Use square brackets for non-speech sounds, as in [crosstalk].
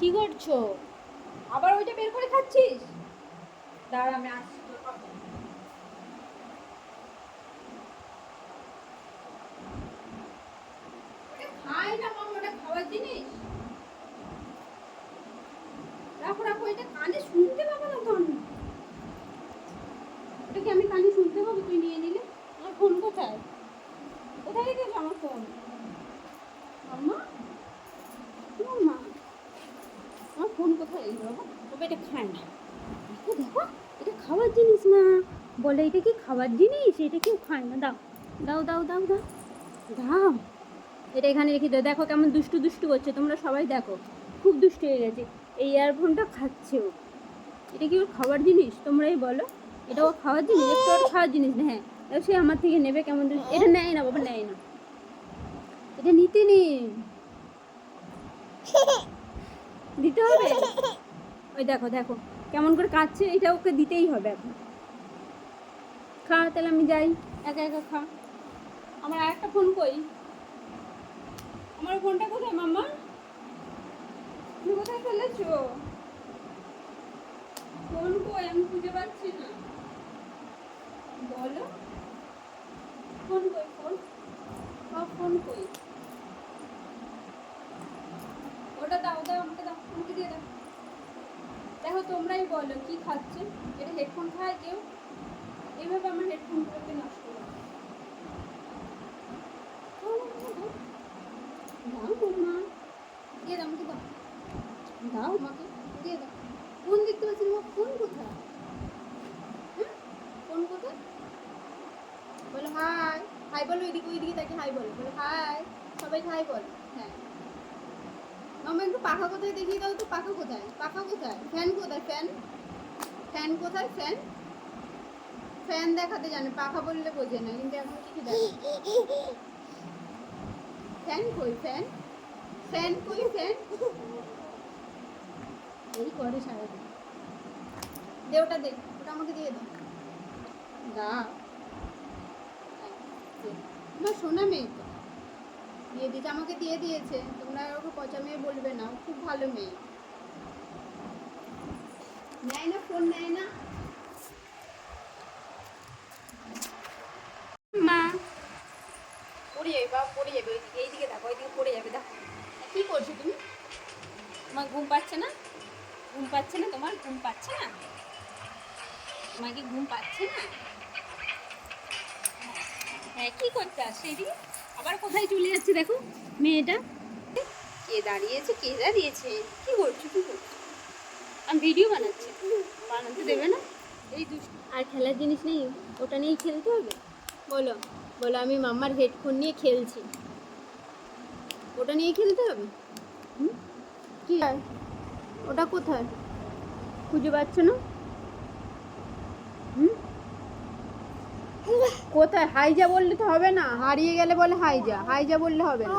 কি করছ? আবার ওইটা বের করে খাচ্ছিস? দাঁড়া, আমি আসছি না ওটা খাওয়ার জিনিস। কানে শুনতে পাবো না আমি। ওটা কি আমি কানে শুনতে পাবো? তুই নিয়ে নিলে। আমার ফোন কোথায়? কোথায় রেখেছো আমার ফোন আম্মা মা আমার তবে এটা খায় এটা খাওয়ার জিনিস না। বলে, এটা কি খাওয়ার জিনিস? এটা কেউ খায় না। দাও দাও দাও দাও দাও দাও। এটা এখানে রেখে দাও। দেখো কেমন দুষ্টু দুষ্টু করছে। তোমরা সবাই দেখো, খুব দুষ্টু হয়ে গেছে। এই ইয়ারফোনটা খাচ্ছে ও। এটা কি ওর খাওয়ার জিনিস? তোমরাই বলো। এটা ও খাওয়ার জিনিস? একটু ওর খাওয়ার জিনিস না হ্যাঁ। সে আমার থেকে নেবে কেমন এটা নেয় না, বাবা, নেয় না। এটা নিতে নেই। [laughs] দিতে হবে? ওই দেখো দেখো। কেমন করে কাঁদছে, এটা ওকে দিতেই হবে এখন। খা, তাহলে আমি যাই। একা একা খা। আমার আর একটা ফোন কই? আমার ফোনটা কোথায়, মাম্মা? তুমি কোথায় ফেলেছো? ফোন কই? আমি খুঁজে পাচ্ছি না। বলো। ফোন কই ফোন ফোন কই ওটা দাও দাও দিয়ে দেখো, তোমরাই বলো কি খাচ্ছে? এটা হেডফোন খায় কেউ? এইভাবে আমার হেডফোনগুলোকে নষ্ট বৌমা। দিয়ে দাও দাও। আমাকে, দিয়ে দাও। দেখতে পাচ্ছি কোথায়? হ্যাঁ? কোথায়? বলো, হাই। হাই বলো ওইদিকে ওইদিকে তাকে হাই বলো। বলো, হাই। সবাই হাই বলো। হ্যাঁ। মামা, একটু পাখা কোথায় দেখিয়ে দাও তো, পাখা কোথায়? পাখা কোথায়? ফ্যান কোথায়? ফ্যান? ফ্যান কোথায়? ফ্যান? ফ্যান দেখাতে জানে, পাখা বললে বোঝে না, কিন্তু এখন কিছু দেখে ফ্যান কই? ফ্যান? ফ্যান কই? ফ্যান? এই করে সারাদিন। দে ওটা দে, ওটা আমাকে দিয়ে দাও। দা আমার সোনা মেয়ে তো। দিয়ে দিয়েছে আমাকে দিয়ে দিয়েছে। তোমরা ওকে পচা মেয়ে বলবে না খুব ভালো মেয়ে। নেয় না ফোন নেয় না। মা। পড়ে যাবে বাবা পড়ে যাবে ওইদিকে এইদিকে দেখো ওইদিকে পড়ে যাবে দেখো। কি করছ তুমি? তোমার ঘুম পাচ্ছে না? ঘুম পাচ্ছে না তোমার? ঘুম পাচ্ছে না? তোমার কি ঘুম পাচ্ছে না? হ্যাঁ কি করতে আসছে এদিকে? আবার কোথায় চলে যাচ্ছে দেখো? মেয়েটা? কে দাঁড়িয়েছে? কে দাঁড়িয়েছে? কি করছ? কি করছ? আমি ভিডিও বানাচ্ছি। বানাতে দেবে না? এই দুষ্টু। আর খেলার জিনিস নেই? ওটা নিয়েই খেলতে হবে? বলো। বলো আমি মাম্মার হেডফোন নিয়ে খেলছি। ওটা নিয়ে খেলতে হবে? কি? আর ওটা কোথায়? খুঁজে পাচ্ছ না? কোথায়? হাইজা বললে তো হবে না। হারিয়ে গেলে বলে হাইজা হাইজা বললে হবে না।